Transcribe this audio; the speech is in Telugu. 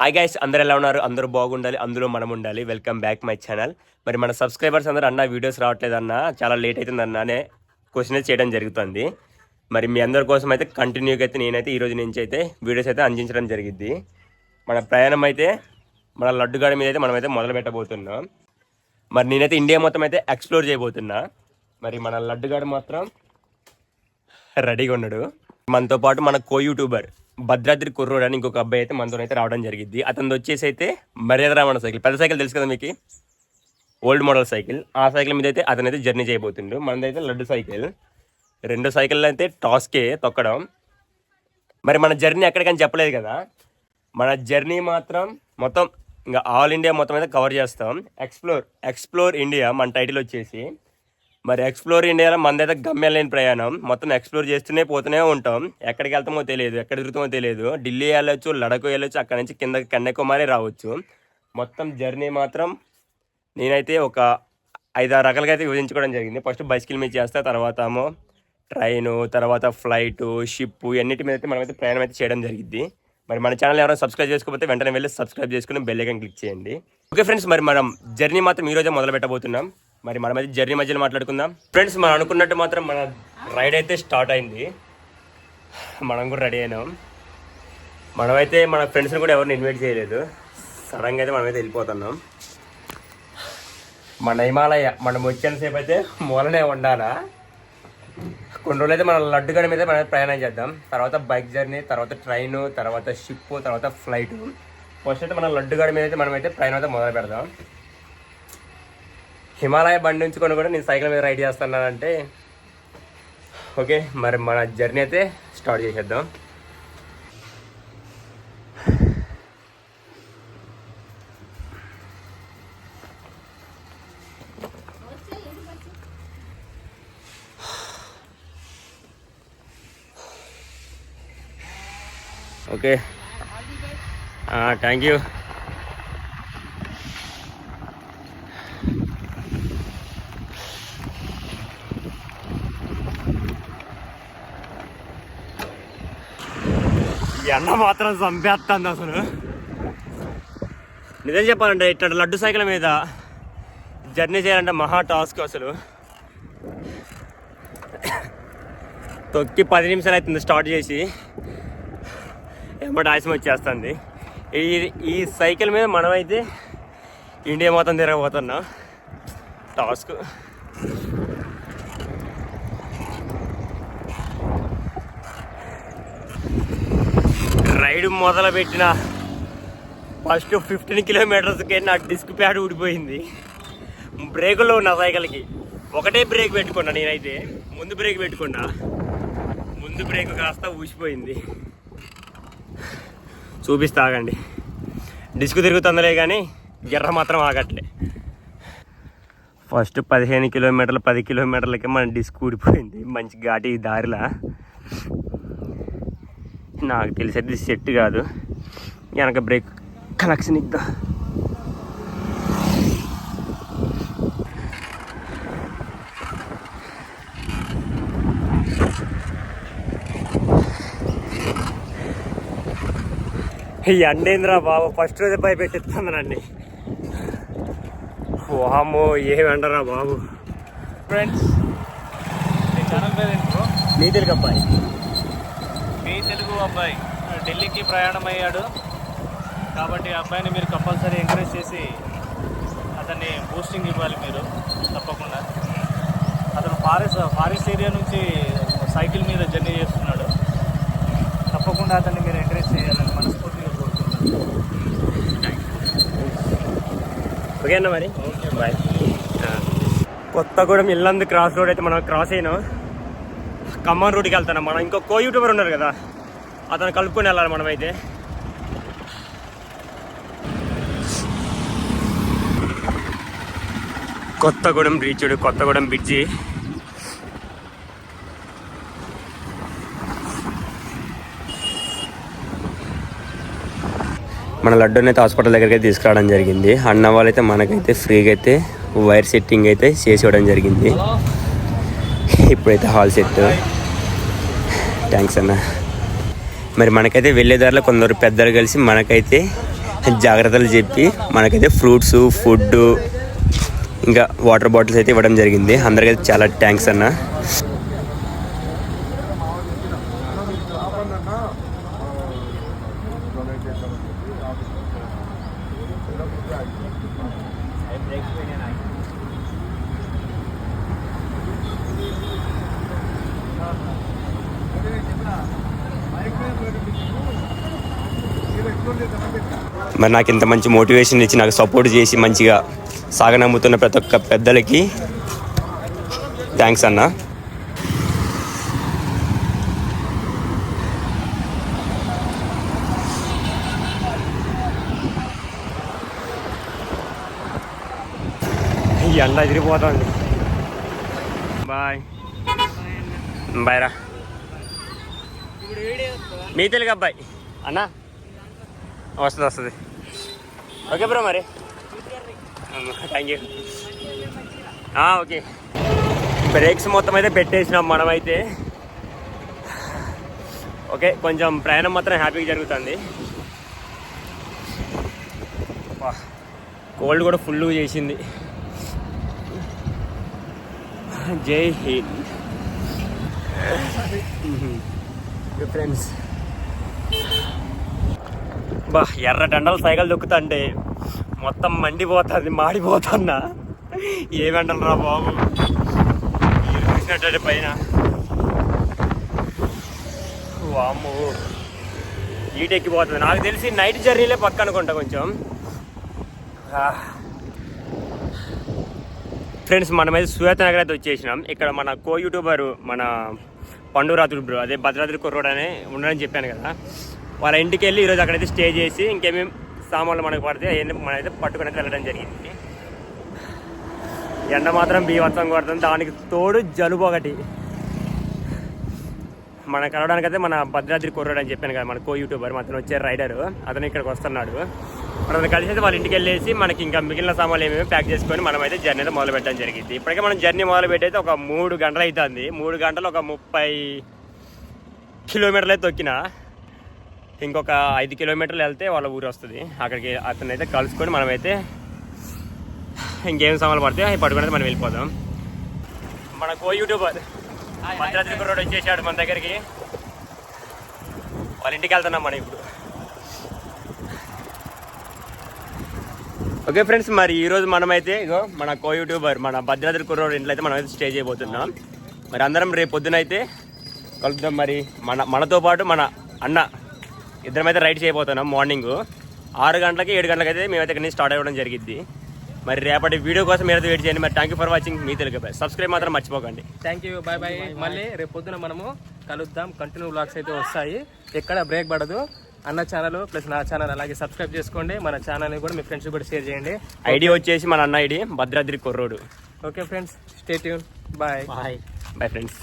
హాయ్ గైస్ అందరు ఎలా ఉన్నారు? అందరూ బాగుండాలి అందులో మనం ఉండాలి. వెల్కమ్ బ్యాక్ మై ఛానల్ మరి మన సబ్స్క్రైబర్స్ అందరూ అన్న వీడియోస్ రావట్లేదన్న చాలా లేట్ అవుతుంది అనే క్వశ్చన్ చేయడం జరుగుతుంది. మరి మీ అందరి కోసం అయితే కంటిన్యూగా అయితే నేనైతే ఈ రోజు నుంచి అయితే వీడియోస్ అయితే అందించడం జరిగింది. మన ప్రయాణం అయితే మన లడ్డుగాడి మీద అయితే మనమైతే మొదలు పెట్టబోతున్నాం. మరి నేనైతే ఇండియా మొత్తం అయితే ఎక్స్ప్లోర్ చేయబోతున్నా. మరి మన లడ్డుగాడు మాత్రం రెడీగా ఉన్నాడు. మనతో పాటు మన కో యూట్యూబర్ భద్రాద్రి కుర్రోడు అని ఇంకొక అబ్బాయి అయితే మనతో అయితే రావడం జరిగింది. అతను వచ్చేసి అయితే మర్యాద రావణ సైకిల్. పెద్ద సైకిల్ తెలుసు కదా మీకు? Old model cycle. ఆ సైకిల్ మీద అయితే అతను అయితే జర్నీ చేయబోతుండు. మనదైతే లడ్డు సైకిల్. రెండు సైకిల్ అయితే టాస్కే తొక్కడం. మరి మన జర్నీ ఎక్కడికని చెప్పలేదు కదా. మన జర్నీ మాత్రం మొత్తం ఇంకా ఆల్ ఇండియా మొత్తం అయితే కవర్ చేస్తాం. ఎక్స్ప్లోర్ ఎక్స్ప్లోర్ ఇండియా మన టైటిల్ వచ్చేసి. మరి ఎక్స్ప్లోర్ ఇండియాలో మనదైతే గమ్యం లేని ప్రయాణం. మొత్తం ఎక్స్ప్లోర్ చేస్తూనే పోతూనే ఉంటాం. ఎక్కడికి వెళ్తామో తెలియదు ఎక్కడ తిరుగుతామో తెలియదు. ఢిల్లీ వెళ్ళొచ్చు లడక్ వెళ్ళొచ్చు అక్కడ నుంచి కింద కన్యాకుమారి రావచ్చు. మొత్తం జర్నీ మాత్రం నేనైతే ఒక ఐదారు రకాలుగా అయితే విభజించుకోవడం జరిగింది. ఫస్ట్ బైసికల్ మీద చేస్తా తర్వాత ఏమో ట్రైను తర్వాత ఫ్లైట్ షిప్ ఇవన్నిటి మీద అయితే మనమైతే ప్రయాణం అయితే చేయడం జరిగింది. మరి మన ఛానల్ ఎవరైనా సబ్స్క్రైబ్ చేసుకోకపోతే వెంటనే వెళ్ళి సబ్స్క్రైబ్ చేసుకుని బెల్ ఐకాన్ క్లిక్ చేయండి. ఓకే ఫ్రెండ్స్ మరి మనం జర్నీ మాత్రం ఈరోజే రోజే మొదలు పెట్టబోతున్నాం మరి మన మధ్య జర్నీ మధ్యలో మాట్లాడుకుందాం. ఫ్రెండ్స్ మనం అనుకున్నట్టు మాత్రం మన రైడ్ అయితే స్టార్ట్ అయింది. మనం కూడా రెడీ అయినాం. మనమైతే మన ఫ్రెండ్స్ని కూడా ఎవరిని ఇన్వైట్ చేయలేదు. సడన్గా అయితే మనమైతే వెళ్ళిపోతున్నాం. మన హిమాలయ మనం వచ్చిన సేపు అయితే మూలనే ఉండాలా? కొన్ని రోజులు అయితే మన లడ్డుగడ మీద మనం ప్రయాణం చేద్దాం. తర్వాత బైక్ జర్నీ తర్వాత ట్రైన్ తర్వాత షిప్ తర్వాత ఫ్లైట్ ఫస్ట్ అయితే మన లడ్డుగడ మీద అయితే మనమైతే ప్రయాణం అయితే మొదలు పెడదాం. హిమాలయ బండి ఉంచుకొని కూడా నేను సైకిల్ మీద రైడ్ చేస్తున్నానంటే. ఓకే మరి మన జర్నీ అయితే స్టార్ట్ చేసేద్దాం. ఓకే. థ్యాంక్ యూ ఎండ మాత్రం చంపేస్తుంది అసలు. నిజం చెప్పాలంటే ఇట్లా లడ్డు సైకిల్ మీద జర్నీ చేయాలంటే మహా టాస్క్ అసలు. తొక్కి పది నిమిషాలు అవుతుంది స్టార్ట్ చేసి. ఎమ్మటి ఆయాసం వచ్చేస్తుంది. ఈ ఈ సైకిల్ మీద మనమైతే ఇండియా మొత్తం తిరగబోతున్నాం. టాస్క్. మొదలుపెట్టిన ఫస్ట్ ఫిఫ్టీన్ కిలోమీటర్స్కి నా డిస్క్ ప్యాడ్ ఊడిపోయింది. బ్రేకుల్లో ఉన్న సైకిల్కి ఒకటే బ్రేక్ పెట్టుకున్నా నేనైతే. ముందు బ్రేక్ పెట్టుకున్నా. ముందు బ్రేక్ కాస్త ఊసిపోయింది. చూపిస్తా ఆగండి. డిస్క్ తిరుగుతుందలే కానీ ఎర్ర మాత్రం ఆగట్లే. ఫస్ట్ పదిహేను కిలోమీటర్లు పది కిలోమీటర్లకి మన డిస్క్ ఊడిపోయింది. మంచి ఘాటి దారిలా. నాకు తెలిసేది సెట్ కాదు. వెనక బ్రేక్ కనెక్షన్ ఇద్దాం. ఈ అండేంద్రా బాబు? ఫస్ట్ రోజు భయపెట్టిస్తుంది నన్ను వామో ఏం ఎండరా బాబు? ఫ్రెండ్స్ మీ ఛానల్ పేరు ఏంటి బ్రో నీ తెలుగు అబ్బాయి మీ తెలుగు అబ్బాయి ఢిల్లీకి ప్రయాణం అయ్యాడు కాబట్టి ఆ అబ్బాయిని మీరు కంపల్సరీ ఎంకరేజ్ చేసి అతన్ని బూస్టింగ్ ఇవ్వాలి మీరు తప్పకుండా. అతను ఫారెస్ట్ ఫారెస్ట్ ఏరియా నుంచి సైకిల్ మీద జర్నీ చేస్తున్నాడు. తప్పకుండా అతన్ని మీరు ఎంకరేజ్ చేయాలని మనస్ఫూర్తిగా కోరుకుంటున్నాను ఓకే అన్న మరి. Bye Kothagudem Yellandu cross road అయితే మనం క్రాస్ అయినాం. ఖమ్మం రూట్కి వెళ్తున్నాం మనం. ఇంకో కో యూట్యూబర్ ఉన్నారు కదా. అతను కలుపుకొని వెళ్ళాలి మనమైతే. కొత్తగూడెం రీచుడు కొత్తగూడెం బ్రిడ్జి మన లడ్డూని అయితే హాస్పిటల్ దగ్గరికి అయితే తీసుకురావడం జరిగింది. అన్న వాళ్ళైతే మనకైతే ఫ్రీగా అయితే వైర్ సెట్టింగ్ అయితే చేసి ఇవ్వడం జరిగింది. ఇప్పుడైతే హాల్ సెట్ థ్యాంక్స్ అన్న. మరి మనకైతే వెళ్ళే దారిలో కొందరు పెద్దలు కలిసి మనకైతే జాగ్రత్తలు చెప్పి మనకైతే ఫ్రూట్స్ ఫుడ్ ఇంకా వాటర్ బాటిల్స్ అయితే ఇవ్వడం జరిగింది. అందరికైతే చాలా థ్యాంక్స్ అన్న. మరి నాకు ఇంత మంచి మోటివేషన్ ఇచ్చి నాకు సపోర్ట్ చేసి మంచిగా సాగనమ్ముతున్న ప్రతి ఒక్క పెద్దలకి థ్యాంక్స్ అన్న. ఎండ ఎదిరిపోతుంది బాయ్. బాయ్ రా. మీ తెలుగు అబ్బాయి. అన్నా వస్తుంది వస్తుంది. ఓకే బ్రో మరి. Thank you okay. బ్రేక్స్ మొత్తం అయితే పెట్టేసినాం మనమైతే. ఓకే కొంచెం ప్రయాణం మాత్రం హ్యాపీగా జరుగుతుంది. కోల్డ్ కూడా ఫుల్ చేసింది. జై హింద్. ఫ్రెండ్స్ బా ఎర్ర దండలు సైకిల్ దొక్కుతుంటే మొత్తం మండిపోతుంది మాడిపోతున్నా. ఏ రా బాబు? చూసినట్టు పైన. వాము ఈటెక్కిపోతుంది. నాకు తెలిసి నైట్ జర్నీలే పక్క అనుకుంటా కొంచెం. ఫ్రెండ్స్ మనమైతే సుయాత నగర్ అయితే వచ్చేసినాం. ఇక్కడ మన కో యూట్యూబర్ మన పండురాత్రుడు బ్రో అదే భద్రాద్రి కుర్రోడనే అని చెప్పాను కదా. వాళ్ళ ఇంటికి వెళ్ళి ఈరోజు అక్కడైతే స్టే చేసి ఇంకేమేమి సామాన్లు మనకు పడితే అవన్నీ మనమైతే పట్టుకుని వెళ్ళడం జరిగింది. ఎండ మాత్రం బీభత్సం కొడుతుంది. దానికి తోడు జలుబు ఒకటి. మనం కలవడానికి అయితే మన భద్రాద్రి కుర్రోడు అని చెప్పాను కదా మన కో యూట్యూబర్ అతను వచ్చే రైడర్. అతను ఇక్కడికి వస్తున్నాడు. మనం కలిసి అయితే వాళ్ళ ఇంటికి వెళ్ళేసి మనకి ఇంకా మిగిలిన సామాన్లు ఏమేమి ప్యాక్ చేసుకొని మనం అయితే జర్నీ అయితే మొదలు పెట్టడం జరిగింది. ఇప్పటికే మనం జర్నీ మొదలు పెట్టయితే ఒక మూడు గంటలు అవుతుంది. మూడు గంటలు ఒక ముప్పై కిలోమీటర్లు అయితే తొక్కిన. ఇంకొక ఐదు కిలోమీటర్లు వెళ్తే వాళ్ళ ఊరు వస్తుంది. అక్కడికి అతను అయితే కలుసుకొని మనమైతే ఇంకేం సామాన్లు పడితే అవి మనం వెళ్ళిపోదాం. మన కో యూట్యూబర్ భద్రాద్రి రోడ్ వచ్చేసాడు మన దగ్గరికి. వాళ్ళ ఇంటికి వెళ్తున్నాం మనం ఇప్పుడు. ఓకే ఫ్రెండ్స్ మరి ఈరోజు మనమైతే ఇగో మన కో యూట్యూబర్ మన భద్రాద్రి కుర్రోడ్ ఇంట్లో అయితే మనం అయితే స్టే చేయబోతున్నాం. మరి అందరం రేపు పొద్దున అయితే కలుద్దాం. మరి మన మనతో పాటు మన అన్న ఇద్దరం అయితే రైడ్ చేయబోతున్నాం మార్నింగ్. ఆరు గంటలకి ఏడు గంటలకి అయితే మేమైతే ఇక్కడ నుంచి స్టార్ట్ అవ్వడం జరిగింది మరి రేపటి వీడియో కోసం మీరు అయితే వెయిట్ చేయండి. మరి థ్యాంక్ యూ ఫర్ వాచింగ్ మీ తెలుగు సబ్స్క్రైబ్ మాత్రం మర్చిపోకండి. థ్యాంక్ యూ బాయ్ బాయ్ మళ్ళీ రేపు పొద్దున మనము కలుద్దాం. కంటిన్యూ వ్లాగ్స్ అయితే వస్తాయి. ఎక్కడ బ్రేక్ పడదు. అన్న ఛానల్ ప్లస్ నా ఛానల్ అలాగే సబ్స్క్రైబ్ చేసుకోండి. మన ఛానల్ని కూడా మీ ఫ్రెండ్స్ కూడా షేర్ చేయండి. ఐడి వచ్చేసి మన అన్న ఐడి భద్రాద్రి కుర్రోడు. Okay friends stay tune bye bye bye friends